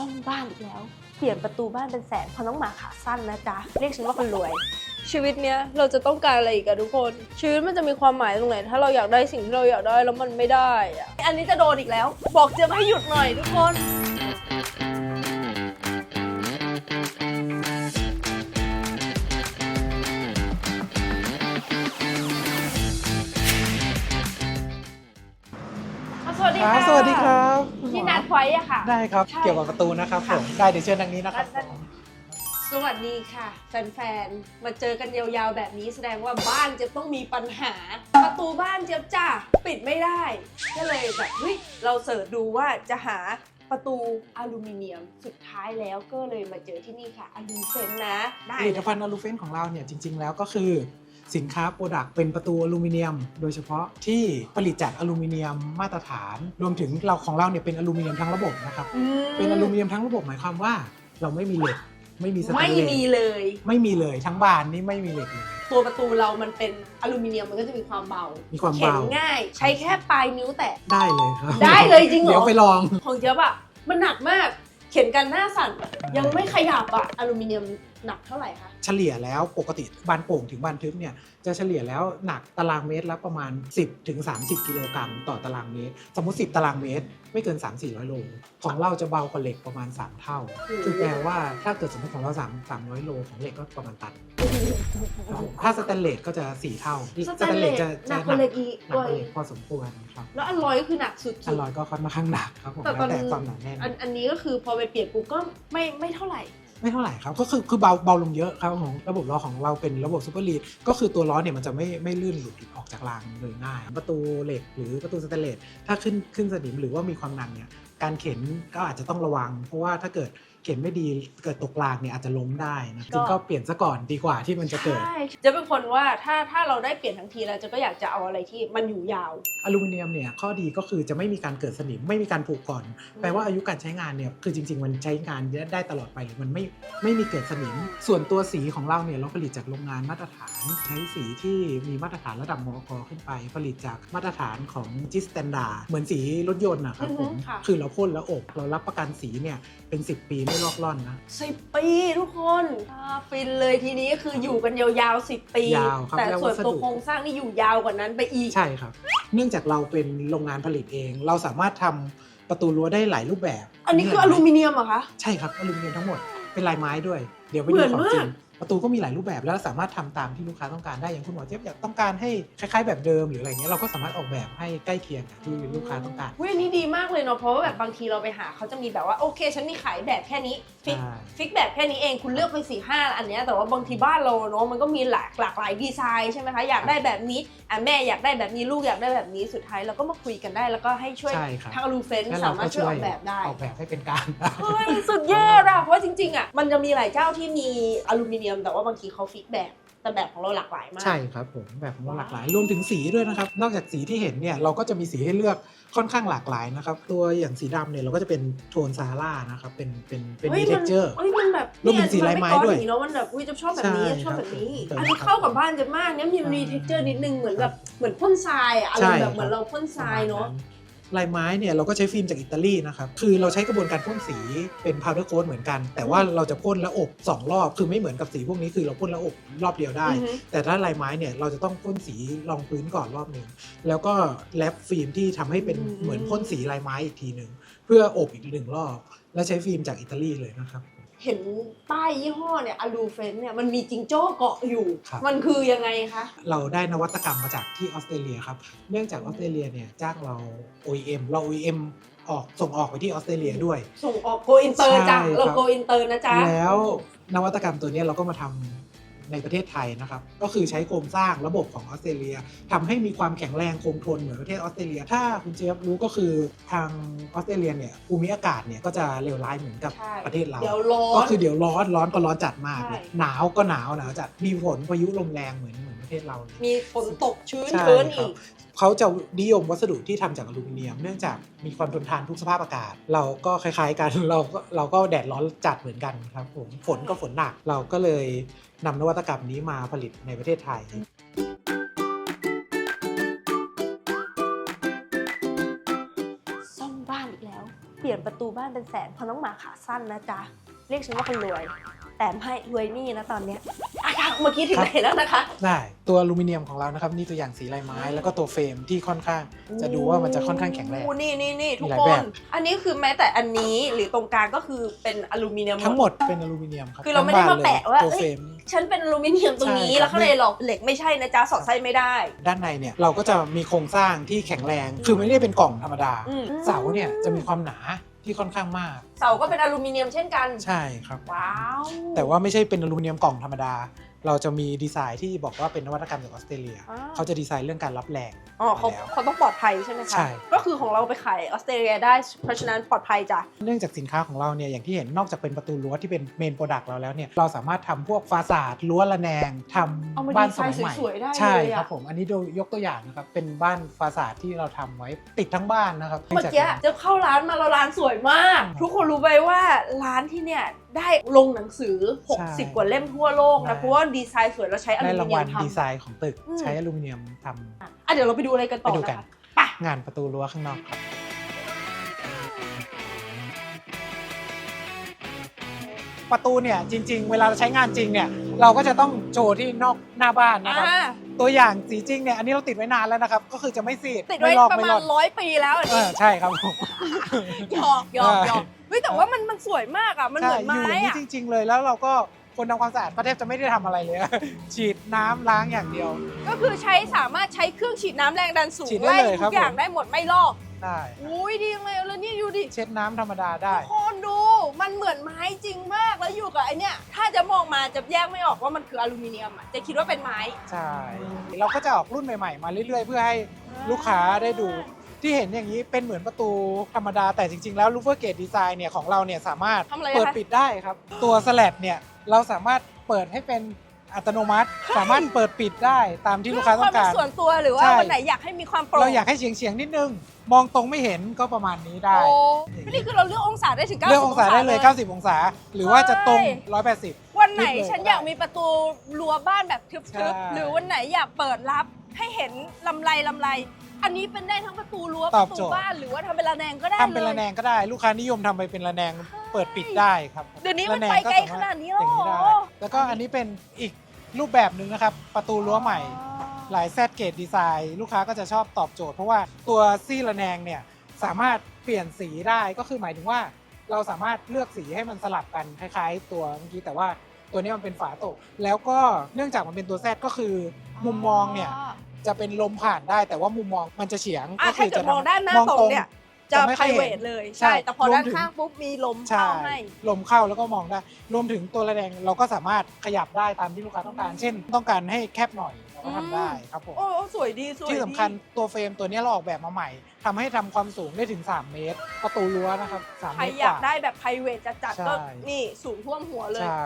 ซ่อมบ้านอีกแล้ว เปลี่ยนประตูบ้านเป็นแสนเพราะน้องหมาขาสั้นนะจ๊ะ เรียกฉันว่าคนรวย ชีวิตเนี้ยเราจะต้องการอะไรอีกอะทุกคน ชีวิตมันจะมีความหมายตรงไหน ถ้าเราอยากได้สิ่งที่เราอยากได้แล้วมันไม่ได้อะอันนี้จะโดนอีกแล้ว บอกเจะให้หยุดหน่อยทุกคน ไว้อะค่ะ ได้ครับ ใช่เกี่ยวกับประตูนะครับผค่ะ ม ได้เดี๋ยวเชิญทางนี้นะครับด้านสวัสดีค่ะ แฟนๆ มาเจอกันยาวๆ แบบนี้แสดงว่าบ้านเจะต้องมีปัญหา ประตูบ้านเจ๊ยบจ้าปิดไม่ได้ ก็เลยแบบเฮ้ยเราเสิร์ชดูว่าจะหาประตูอลูมิเนียมสุดท้ายแล้วก็เลยมาเจอที่นี่ค่ะอลูเซนนะได้ผลิตภัณฑ์อลูเฟนของเราเนี่ยจริง ๆ แล้วก็คือ สินค้าโปรดักต์เป็นประตูอลูมิเนียม โดยเฉพาะที่ผลิตจากอลูมิเนียมมาตรฐาน รวมถึงเราของเราเนี่ยเป็นอลูมิเนียมทั้งระบบนะครับอืมเป็นอลูมิเนียมทั้งระบบหมายความว่า เราไม่มีเหล็ก ไม่มีสแตไม่นเลสมีเลย ไม่มีเลยทั้งบานนี่ไม่มีเหล็กเลยตัวประตูเรามันเป็นอลูมิเนียมมันก็จะมีความเบา มีความเข็นเบาง่าย ใช้แค่ปลายนิ้วแตะ ได้เลยครับ ได้เลยจริงเหรอ เดี๋ยวไปลอง ของเจ๊ยบอะมันหนักมาก เข็นกันหน้าสั่น ยังไม่ขยับอะอลูมิเนียม หนักเท่าไหร่คะ เฉลี่ยแล้วปกติบานโป่งถึงบานทึบเนี่ยจะเฉลี่ยแล้วหนักตารางเมตรละประมาณ 10ถึง30 กิโลกรัมต่อตารางเมตร สมมติ 10 ตารางเมตร ไม่เกิน 3 400โลของเราจะเบากว่าเหล็กประมาณ 3 เท่า คือแปลว่าถ้าเกิดสมมติของเรา3 300โลของเหล็กก็ประมาณตันครับผมถ้าสแตนเลสก็จะ 4 เท่าสแตนเลสจะหนัจะกกว่าเหล็กอีกหนักกว่าเหล็กพอสมควรครับแล้วอลลอยก็คือหนักสุดอลลอยก็ค่อนข้างหนักครับผมแต่แล้วแต่ตอนความหนาแน่นอันอันนี้ก็คือพอไปเปลี่ยนปุ๊บก็ไม่ไม่เท่าไหร่ ไม่เท่าไหร่ครับ ก็คือคือเบาเบาลงเยอะครับของระบบล้อของเราเป็นระบบซูเปอร์ลีดก็คือตัวล้อเนี่ยมันจะไม่ไม่ลื่นหลุดออกจากรางโดยง่าย ประตูเหล็กหรือประตูสแตนเลสถ้าขึ้นขึ้นสนิมหรือว่ามีความหนักเนี่ยการเข็นก็อาจจะต้องระวัง เพราะว่าถ้าเกิด เข็นไม่ดีเกิดตกรางเนี่ยอาจจะล้มได้นะก็จึงก็เปลี่ยนซะก่อนดีกว่าที่มันจะเกิด ใช่เจะเป็นคนว่าถ้าถ้าเราได้เปลี่ยนทั้งทีแล้วเจะก็อยากจะเอาอะไรที่มันอยู่ยาว อลูมิเนียมเนี่ยข้อดีก็คือจะไม่มีการเกิดสนิมไม่มีการผุก่อน แปลว่าอายุการใช้งานเนี่ยคือจริง ๆ มันใช้งานได้ตลอดไปหรือมันไม่ไม่มีเกิดสนิม ส่วนตัวสีของเราเนี่ยเราผลิตจากโรงงานมาตรฐาน ใช้สีที่มีมาตรฐานระดับมอกขึ้นไป ผลิตจากมาตรฐานของจิสแตนดาเหมือนสีรถยนต์นะครับผมอือฮึค่ะคือเราพ่นแล้วอบเรารับประกันสีเนี่ยเป็น 10 ปีไม่ลอกล่อนนะ สิบปีทุกคนอ่าฟินเลยทีนี้คืออยู่กันยาวๆสิบปี ยาวครับแต่แล้วส่วนวัสดุ ตัวโครงสร้างนี่อยู่ยาวกว่านั้นไปอีก ใช่ครับ เนื่องจากเราเป็นโรงงานผลิตเอง เราสามารถทำประตูรั้วได้หลายรูปแบบอันนี้คืออลูมิเนียมเหรอคะ ใช่ครับอลูมิเนียมทั้งหมดเป็นลายไม้ด้วย เดี๋ยวไปเหมืดูอนของจริงมาก ประตูก็มีหลายรูปแบบแล้วสามารถทำตามที่ลูกค้าต้องการได้อย่างคุณหมอเจี๊ยบอยากต้องการให้คล้ายๆแบบเดิมหรืออะไรเงี้ยเราก็สามารถออกแบบให้ใกล้เคียงกับที่ลูกค้าต้องการเว้ยอันนี้ดีมากเลยเนาะเพราะว่าแบบบางทีเราไปหาเขาจะมีแบบว่าโอเค ฉันมีขายแบบแค่นี้ฟิกใช่ฟิกแบบแค่นี้เองคุณเลือกไปสี่ห้าอันเนี้ยแต่ว่าบางทีบ้านเราเนาะมันก็มีหลากหลากหลายดีไซน์ใช่ไหมคะอยากได้แบบนี้อะแม่อยากได้แบบนี้ลูกอยากได้แบบนี้สุดท้ายเราก็มาคุยกันได้ แล้วก็ให้ช่วยใช่ครับทางอลูเฟนแล้วสาเรามารก็ถช่วยช่อวยอกแบบได้ออกแบบให้เป็นกลางเฮ้ยสุดยอดอะเพราะว่าจริงๆอะมันจะมีหลายเจ้าที่มีอลูมิเนียมแต่ว่าบางทีเขาฟิกแบบแต่แบบของเราหลากหลายมาก ใช่ครับผมแบบของเราหลากหลาย รวมถึงสีด้วยนะครับ นอกจากสีที่เห็นเนี่ยเราก็จะมีสีให้เลือกค่อนข้างหลากหลายนะครับ ตัวอย่างสีดำเนี่ยเราก็จะเป็นโทนซาร่านะครับเป็นเป็นเป็นเฮ้มียเท็มันกเจอร์เฮ้ยมันแบบรวมถึงสีลายไม้นก้อนด้วยอย่างนี้เนาะมันแบบอุ้ยจะชอบแบบนี้ใช่ชอบแบบนี้ครับผมอันนี้เข้ากับบ้านจะมากเนี่ยมันมีเท็กเจอร์นิดนึงเหมือนแบบเหมือนพ่นทรายอะอารมณ์แบบเหมือนเราพ่นทรายเนาะ ลายไม้เนี่ยเราก็ใช้ฟิล์มจากอิตาลีนะครับ คือเราใช้กระบวนการพ่นสีเป็นพาวเดอร์โค้ดเหมือนกัน แต่ว่าเราจะพ่นแล้วอบ 2 รอบ คือไม่เหมือนกับสีพวกนี้คือเราพ่นแล้วอบรอบเดียวได้อือฮึแต่ถ้าลายไม้เนี่ยเราจะต้องพ่นสีรองพื้นก่อนรอบหนึ่งแล้วก็แรปฟิล์มที่ทำให้เป็นเหมือนพ่นสีลายไม้อีกทีหนึ่งเพื่ออบอีกหนึ่งรอบ แล้วใช้ฟิล์มจากอิตาลีเลยนะครับ เห็นป้ายยี่ห้อเนี่ยอลูเฟนเนี่ยมันมีจิงโจ้เกาะอยู่ ครับ มันคือยังไงคะ เราได้นวัตกรรมมาจากที่ออสเตรเลียครับ เนื่องจากออสเตรเลียเนี่ยจ้างเรา OEM เรา OEM ออกส่งออกไปที่ออสเตรเลียด้วย ส่งออกโกอินเตอร์จ้ะใช่ครับเราโกอินเตอร์นะจ๊ะ แล้วนวัตกรรมตัวเนี้ยเราก็มาทำ ในประเทศไทยนะครับก็คือใช้โครงสร้างระบบของออสเตรเลียทำให้มีความแข็งแรงคงทนเหมือนประเทศออสเตรเลีย ถ้าคุณเจี๊ยบรู้ก็คือทางออสเตรเลียเนี่ยภูมิอากาศเนี่ยก็จะเลวร้ายเหมือนกับใช่ประเทศเราเดี๋ยวร้อก็นคือเดี๋ยวร้อนร้อนก็ร้อนจัดมากใช่เลยหนาวก็หนาวหนาวจัดมีฝนพายุลมแรงเหมือนเหมือนประเทศเราเลยมีฝนตกชื้นใช่เกินครัอีบก เขาจะนิยมวัสดุที่ทำจากอลูมิเนียม เนื่องจากมีความทนทานทุกสภาพอากาศ เราก็คล้ายๆกันเราก็เราก็แดดร้อนจัดเหมือนกันครับผมฝนก็ฝนหนัก เราก็เลยนำนวัตกรรมนี้มาผลิตในประเทศไทยซ่อมบ้านอีกแล้ว เปลี่ยนนประตูบ้านเป็นแสนเพราะน้องหมาขาสั้นนะจ๊ะ เรียกฉันว่าคนรวย แต่ไม่รวยหนี่นะตอนเนี้ยอะเมื่อกี้ถึงไหนแล้วนะคะ ได้ตัวอลูมิเนียมของเรานะครับนี่ตัวอย่างสีลายไม้ แล้วก็ตัวเฟรมที่ค่อนข้างจะดูว่ามันจะค่อนข้างแข็งแรง โอ้นี่นี่นี่ทุกมีหลายคแบน บ อันนี้คือแม้แต่อันนี้หรือตรงกลางก็คือเป็นอลูมิเนียม ทั้งหมดเป็นอลูมิเนียมครับคือเราไม่ได้ทั้มางบนแปะเลยว่าตัวเอ้ยเฟรม ฉันเป็นอลูมิเนียมตรงนี้ ใช่ครับ แล้วข้างในหลอกเหล็กไม่ใช่นะจ๊ะสอดไส้ไม่ได้ ด้านในเนี่ยเราก็จะมีโครงสร้างที่แข็งแรง คือไม่ได้เป็นกล่องธรรมดา อืม เสาเนี่ยจะมีความหนา ที่ค่อนข้างมาก เสาก็เป็นอลูมิเนียมเช่นกัน ใช่ครับ ว้าว แต่ว่าไม่ใช่เป็นอลูมิเนียมกล่องธรรมดา เราจะมีดีไซน์ที่บอกว่าเป็นนวัตกรรมจากออสเตรเลียอ่าเขาจะดีไซน์เรื่องการรับแรง อ๋อเขามาแล้วเขาต้องปลอดภัยใช่ไหมคะ ใช่ ก็คือของเราไปขายออสเตรเลียได้ เพราะฉะนั้นปลอดภัยจ้ะ เนื่องจากสินค้าของเราเนี่ยอย่างที่เห็นนอกจากเป็นประตูรั้วที่เป็นเมนโปรดักต์เราแล้วเนี่ยเราสามารถทำพวกฟาสาดรั้วระแนงทเอามาำบ้านดีสไซน์มัยใหม่สวยๆได้ใช่เลยอะครับผมอันนี้ดูยกตัวอย่างนะครับเป็นบ้านฟาสาดที่เราทำไว้ติดทั้งบ้านนะครับเมื่อกี้จะเข้าร้านมาแล้วร้านสวยมาก ทุกคนรู้ไหมว่าร้านที่เนี่ยได้ลงหนังสือ 60 กว่าเล่มทั่วโลกนะ เพราะว่าดีไซน์สวยแล้วใช้อได้ลูรามิงเนีวัยลมดีไซทำน์ของตึกอืมใช้อลูมิเนียมทำอะเดี๋ยวเราไปดูอะไรกันต่อไปดูนะกันคะไปงานประตูรั้วข้างนอกครับ ประตูเนี่ยจริง ๆ เวลาเราใช้งานจริงเนี่ยเราก็จะต้องโชว์ที่นอกหน้าบ้านนะครับ อ่า ตัวอย่างสีจริงเนี่ยอันนี้เราติดไว้นานแล้วนะครับ ก็คือจะไม่ซีดติดไว้ไม่ลอกประไม่มาหลณดร้อยปีแล้วอันเอนี้อใช่ครับผม หยอกหยอกเออหยอกเฮ้ยแต่ว่ามันมันสวยมากอะมันเหมือนใช่อยู่ไม้อย่างนี้อะจริง ๆ เลยแล้วเราก็คนทำความสะอาดก็แทบจะไม่ได้ทำอะไรเลย ฉีดน้ำล้างอย่างเดียว ก็คือใช้สามารถใช้เครื่องฉีดน้ำแรงดันสูงฉีดได้ไล่เลยครัทุบกอย่างผม ได้หมดไม่ลอกได้ อุ้ยดีจังเลยแล้วนี่ดูดิเช็ดน้ำธรรมดาได้ทุกคนดู มันเหมือนไม้จริงมากแล้วอยู่กับไอเนี้ยถ้าจะมองมาจะแยกไม่ออกว่ามันคืออลูมิเนียมอะจะคิดว่าเป็นไม้ ใช่ เราก็จะออกรุ่นใหม่ๆ มาเรื่อยๆ เพื่อให้ลูกค้าได้ดู ที่เห็นอย่างนี้เป็นเหมือนประตูธรรมดาแต่จริงๆ แล้วลูเวอร์เกตดีไซน์เนี่ยของเราเนี่ยสามารถทำอะไรอะคะ เปิดปิดได้ครับ ตัวสแลบเนี่ยเราสามารถเปิดให้เป็น อัตโนมัติ สามารถเปิดปิดได้ตามที่ลูกค้าเพื่ต้อองความเป็นการ ส่วนตัวหรือว่าใช่วันไหนอยากให้มีความโปร่งเราอยากให้เฉียงๆนิดนึง มองตรงไม่เห็นก็ประมาณนี้ได้โอ้นี่คือเราเลือกองศาได้ถึง90เลือกองศาได้เลย 90 องศา หรือว่าจะตรง 180 วันไหนคลิกเลยฉันก็ได้อยากมีประตูรั้วบ้านแบบทึใช่บๆหรือวันไหนอยากเปิดรับให้เห็นลำไรลำไร อันนี้เป็นได้ทั้งประตูรั้วตปอบระตูโจทย์ บ้านหรือว่าทำเป็นระแนงก็ได้ทำเป็นลยระแนงก็ได้ ลูกค้านิยมทำไปเป็นระแนงเปิดปิดได้ครับเดี๋ยวนี้มันระแงไปไกลสมรถขนาดนี้แล้วอย่างเหรอได้แล้วก็อันนี้เป็นอีกรูปแบบหนึ่งนะครับ ประตูรั้วใหม่ หลายแซดเกตดีไซน์ลูกค้าก็จะชอบตอบโจทย์ เพราะว่าตัวซี่ระแนงเนี่ยสามารถเปลี่ยนสีได้ก็คือหมายถึงว่า เราสามารถเลือกสีให้มันสลับกันคล้าย ๆ ตัวเมื่อกี้แต่ว่าตัวนี้มันเป็นฝาโตก แล้วก็เนื่องจากมันเป็นตัวแซดก็คือมุมมองเนี่ย จะเป็นลมผ่านได้แต่ว่ามุมมองมันจะเฉียงอะก็ถ้าคือเกิจะดมองด้านหน้ามองตรงเนี่ย จะจะไม่ค่อยเห็น private เลย ใช่ ใช่ แต่พอรวมด้านถึงข้างปุ๊บมีลมใช่เข้าให้ ลมเข้าแล้วก็มองได้ รวมถึงตัวระแนงเราก็สามารถขยับได้ตามที่ลูกค้าต้องการ เช่น ต้องการให้แคบหน่อยเราก็ทำได้ครับผมโอ้สวยดีสวยดีที่สำคัญตัวเฟรมตัวนี้เราออกแบบมาใหม่ทำให้ทำความสูงได้ถึง 3 เมตร ประตูรั้วนะครับ3ใครเมตรอยากกว่า ได้แบบ private จัดๆก็ใช่ นี่สูงท่วมหัวเลย ใช่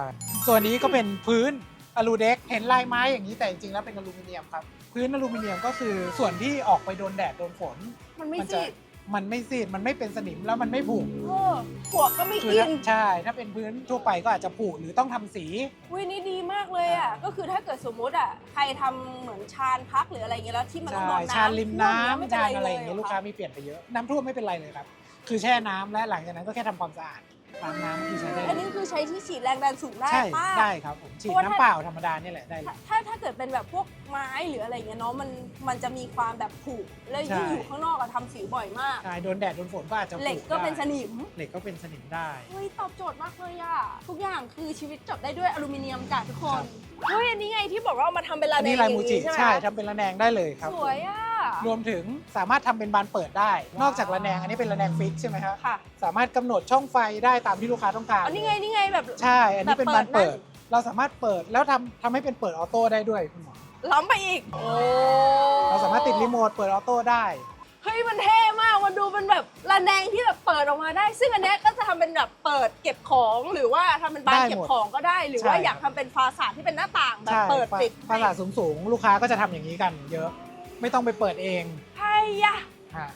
ส่วนนี้ก็เป็นพื้นอลูเด็กเห็นลายไม้อย่างนี้แต่จริงๆแล้วเป็นอลูมิเนียมครับ พื้นอลูมิเนียมก็คือส่วนที่ออกไปโดนแดดโดนฝนมันไม่มันจะซีดมันไม่ซีดมันไม่เป็นสนิมแล้วมันไม่ผุเออหัวก็ไม่คือกิถ้านใช่ ถ้าเป็นพื้นทั่วไปก็อาจจะผุหรือต้องทำสีวินี่ดีมากเลยอะ ก็คือถ้าเกิดสมมุติอะ ใครทำเหมือนชานพักหรืออะไรเงี้ยแล้วที่มันต้องใช่โดนน้ำชานริมน้ท่วไม่ำเป็ชานไรอะไรอย่างเงี้ยหลูกค้ามีเปลี่ยนไปเยอะ น้ำท่วมไม่เป็นไรเลยครับ คือแช่น้ำและหลังจากนั้นก็แค่ทำความสะอาด ล้างน้ำที่ใช้ได้อันนี้คือใช้ที่ฉีดแรงดันสูงได้ใช่ป้า ได้ครับผมฉีดเพราะว่า น้ำเปล่าธรรมดาเนี่ยแหละได้เลถ้าย ถ้าถ้าเกิดเป็นแบบพวกไม้หรืออะไรเงี้ยเนาะมันมันจะมีความแบบผุแล้วยิ่งใช่ อยู่ข้างนอกอะทำสีบ่อยมาก ใช่โดนแดดโดนฝนก็อาจจะผุเหล็กก็เป็นสได้นิมเหล็กก็เป็นสนิมได้ เฮ้ยตอบโจทย์มากเลยอะทุกอย่างคือชีวิตจบได้ด้วยอลูมิเนียมจ้ะทุกคครันบเฮ้ยอันนี้ไงที่บอกว่าเอามาทำเป็นระอันแนงนี้อลายย่างมูจินี้ใช่ไหมใช่คะทำเป็นระแนงได้เลยครับสวยอะ รวมถึงสามารถทำเป็นบานเปิดได้ นอกจากระแนงอันนี้เป็นระแนงฟิกใช่ไหมครับค่ะสามารถกำหนดช่องไฟได้ตามที่ลูกค้าต้องการอ๋อนี่ไงนี่ไงแบบใช่ อันนี้เป็นแบบบานเปิเปิดดเราสามารถเปิดแล้วทำทำให้เป็นเปิดออโต้ได้ด้วยคุณหมอล้ำไปอีกโอ้เราสามารถติดรีโมทเปิดออโต้ได้เฮ้ยมันเท่มากมันดูเป็นแบบระแนงที่แบบเปิดออกมาได้ ซึ่งอันเนี้ยก็จะทำเป็นแบบเปิดเก็บของหรือว่าทำเป็นบานได้หมดเก็บของก็ได้ หรือว่าใช่อยากทำเป็นฟาสาดที่เป็นหน้าต่างแบบใช่เปิดปิดภาษาสูงสูงๆ ลูกค้าก็จะทำอย่างนี้กันเยอะ ไม่ต้องไปเปิดเองใช่ยะฮะ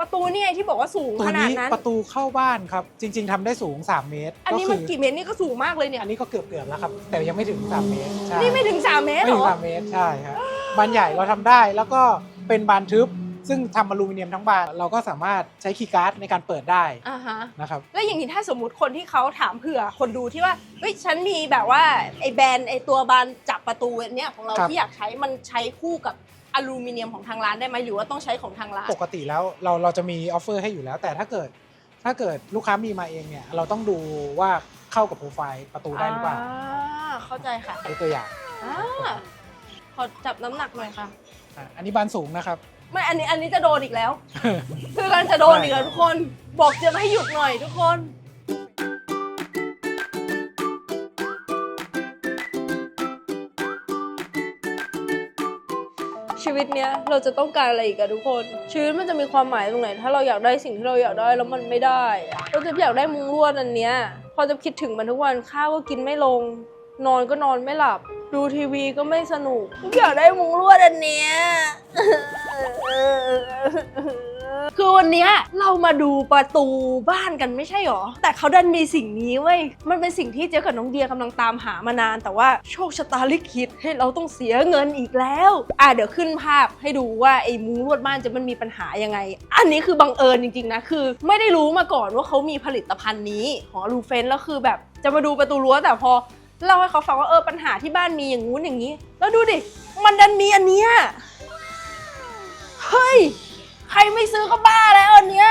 ประตูนี่ไงที่บอกว่าสูงตัวขนาดนี้นั้น ประตูเข้าบ้านครับ จริง ๆทำได้สูง 3 เมตรอันนี้ก็มันคืกี่เมตรนี่ก็สูงมากเลยเนี่ย อันนี้ก็เกือบเกือบๆแล้วครับ แต่ยังไม่ถึง 3 เมตรใช่นี่ไม่ถึง 3 เมตรไม่เหรถึงอสามเมตรใช่ครับบานใหญ่เราทำได้แล้วก็เป็นบานทึบ ซึ่งทำอลูมิเนียมทั้งบานเราก็สามารถใช้คีย์การ์ดในการเปิดได้อ่าฮะ นะครับ แล้วอย่างนี้ถ้าสมมติคนที่เขาถามเผื่อคนดูที่ว่าเฮ้ยฉันมีแบบว่าไอ้แบรนด์ไอ้ตัวบานจับประตูอันเนี้ยของเราครับ ที่อยากใช้มันใช้คู่กับ อลูมิเนียมของทางร้านได้ไหมหรือว่าต้องใช้ของทางร้าน ปกติแล้วเราเราจะมีออฟเฟอร์ให้อยู่แล้ว แต่ถ้าเกิดถ้าเกิดลูกค้ามีมาเองเนี่ยเราต้องดูว่าเข้ากับโปรไฟล์ประตูได้หรือเปล่าอ่าเข้าใจค่ะยกตัวอย่างอ่าขอจับน้ำหนักหน่อยค่ะ อะอันนี้บานสูงนะครับ ไม่อันนี้อันนี้จะโดนอีกแล้ว คือกำลังจะโดนอีกแล้วทุกคน บอกจะให้หยุดหน่อยทุกคน ชีวิตเนี้ยเราจะต้องการอะไรอีกอะทุกคน ชีวิตมันจะมีความหมายตรงไหน ถ้าเราอยากได้สิ่งที่เราอยากได้แล้วมันไม่ได้เราจะอยากได้มุ้งลวดอันเนี้ยพอจะคิดถึงมันทุกวันข้าวก็กินไม่ลง นอนก็นอนไม่หลับ ดูทีวีก็ไม่สนุกอยากได้มุ้งลวดอันเนี้ย คือวันเนี้ยเรามาดูประตูบ้านกันไม่ใช่หรอ แต่เขาดันมีสิ่งนี้เว้ย มันเป็นสิ่งที่เจ๊กับน้องเดียกำลังตามหามานาน แต่ว่าโชคชะตาลิขิตให้เราต้องเสียเงินอีกแล้ว อะเดี๋ยวขึ้นภาพให้ดูว่าไอ้มุ้งลวดบ้านจะมันมีปัญหายังไง อันนี้คือบังเอิญจริงๆนะ คือ ไม่ได้รู้มาก่อนว่าเขามีผลิตภัณฑ์นี้ของอลูเฟนแล้วคือแบบจะมาดูประตูรั้วแต่พอเล่าให้เขาฟังว่าเออปัญหาที่บ้านมีอย่างงู้นอย่างนี้ แล้วดูดิ มันดันมีอันเนี้ย เฮ้ย ใครไม่ซื้อก็บ้าแล้วอันเนี้ย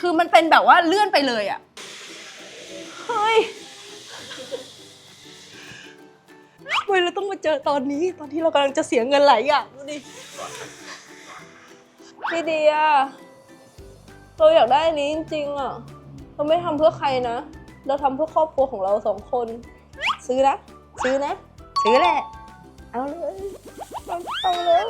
คือมันเป็นแบบว่าเลื่อนไปเลยอะเฮ้ยทำไมเราต้องมาเจอตอนนี้ ตอนที่เรากำลังจะเสียเงินหลายอย่างดูดิ พี่เดียเราอยากได้อันนี้จริงๆอะเราไม่ทำเพื่อใครนะ เราทำเพื่อครอบครัวของเราสองคน ซื้อนะ ซื้อนะ ซื้อแหละ เอาเลยเอาเอาเลย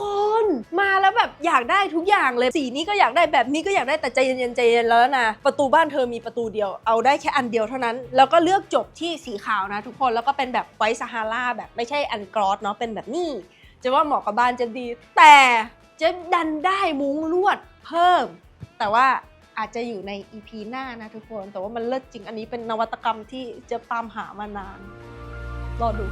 คนมาแล้วแบบอยากได้ทุกอย่างเลย สีนี้ก็อยากได้แบบนี้ก็อยากได้แต่ใจเย็นๆใจเย็นแล้วนะ ประตูบ้านเธอมีประตูเดียวเอาได้แค่อันเดียวเท่านั้น แล้วก็เลือกจบที่สีขาวนะทุกคนแล้วก็เป็นแบบไวท์ซาฮาราแบบไม่ใช่อันกรอสเนาะเป็นแบบนี้จะว่าเหมาะกับบ้านจะดี แต่จะดันได้มุ้งลวดเพิ่ม แต่ว่าอาจจะอยู่ใน EP หน้านะทุกคน แต่ว่ามันเลิศจริงอันนี้เป็นนวัตกรรมที่จะตามหามานาน รอดู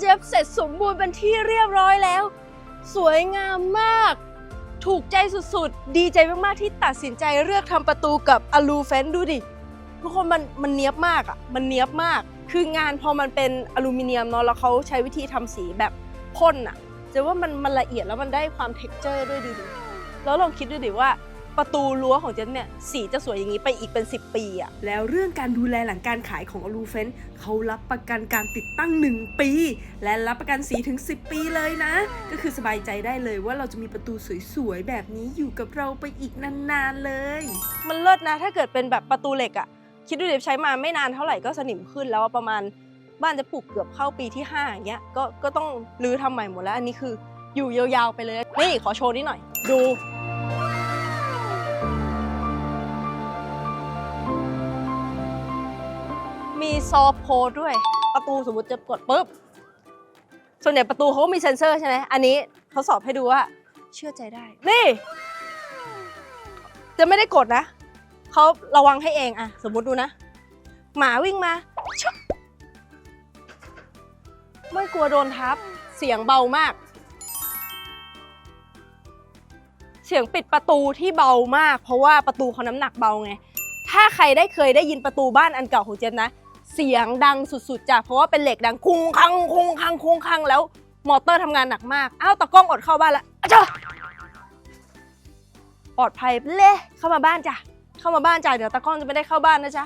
เจ็บเสร็จสมบูรณ์เป็นที่เรียบร้อยแล้ว สวยงามมาก ถูกใจสุดๆ ดีใจมากๆ ที่ตัดสินใจเลือกทำประตูกับอลูเฟนดูดิ ทุกคนมันมันเนี้ยบมากอะ่ะ มันเนี้ยบมาก คืองานพอมันเป็นอลูมิเนียมเนาะแล้วเขาใช้วิธีทำสีแบบพ่นอะ่ะจะว่ามันมันละเอียดแล้วมันได้ความเท็กเจอร์ด้วยดูดิแล้วลองคิดดูดิว่า ประตูรั้วของเจนเนี่ยสีจะสวยอย่างนี้ไปอีกเป็น 10 ปีอะแล้วเรื่องการดูแลหลังการขายของอลูเฟนเขารับประกันการติดตั้ง 1 ปี และรับประกันสีถึง 10 ปีเลยนะ ก็คือสบายใจได้เลยว่าเราจะมีประตูสวยๆแบบนี้อยู่กับเราไปอีกนานๆเลย มันเลิศนะถ้าเกิดเป็นแบบประตูเหล็กอะคิดดูดิใช้มาไม่นานเท่าไหร่ก็สนิมขึ้นแล้วประมาณบ้านจะปลูกเกือบเข้าปีที่5อย่างเงี้ยก็ก็ต้องรื้อทำใหม่หมดแล้วอันนี้คืออยู่ยาวๆไปเลยนี่ขอโชว์นิดหน่อย ดู มีซอฟต์โพสด้วย ประตูสมมติจะกดปุ๊บ ส่วนใหญ่ประตูเขาก็มีเซ็นเซอร์ใช่ไหมอันนี้ทดสอบให้ดูว่าเชื่อใจได้ นี่ จะไม่ได้กดนะ เขาระวังให้เองอะสมมติดูนะ หมาวิ่งมาชึบไม่กลัวโดนทับ เสียงเบามาก เสียงปิดประตูที่เบามาก เพราะว่าประตูเขาน้ำหนักเบาไง ถ้าใครได้เคยได้ยินประตูบ้านอันเก่าของเจมส์นะ เสียงดังสุดๆจ้ะเพราะว่าเป็นเหล็กดังคุงคังคุงคังคุงคังแล้วมอเตอร์ทำงานหนักมากอ้าวตะกล้องอดเข้าบ้านละเจ้าปลอดภัยเลยเข้ามาบ้านจ้ะเข้ามาบ้านจ้ะเดี๋ยวตะกล้องจะไม่ได้เข้าบ้านนะจ๊ะ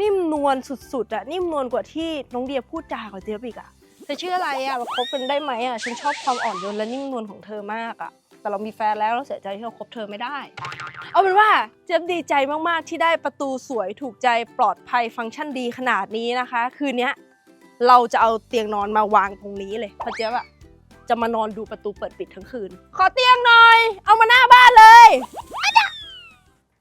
นิ่มนวลสุดๆอะนิ่มนวลกว่าที่น้องเดียพูดจากับเจี๊ยบอีกอะเธอชื่ออะไรอะเราคบกันได้ไหมอะฉันชอบความอ่อนโยนและนิ่มนวลของเธอมากอะแต่เรามีแฟนแล้วเราเสียใจที่เราคบเธอไม่ได้ เอาเป็นว่าเจี๊บดีใจมากๆ ที่ได้ประตูสวยถูกใจปลอดภัยฟังก์ชันดีขนาดนี้นะคะ คืนนี้เราจะเอาเตียงนอนมาวางตรงนี้เลยเพราะเจ๊บอะจะมานอนดูประตูเปิดปิดทั้งคืน ขอเตียงหน่อย เอามาหน้าบ้านเลยอ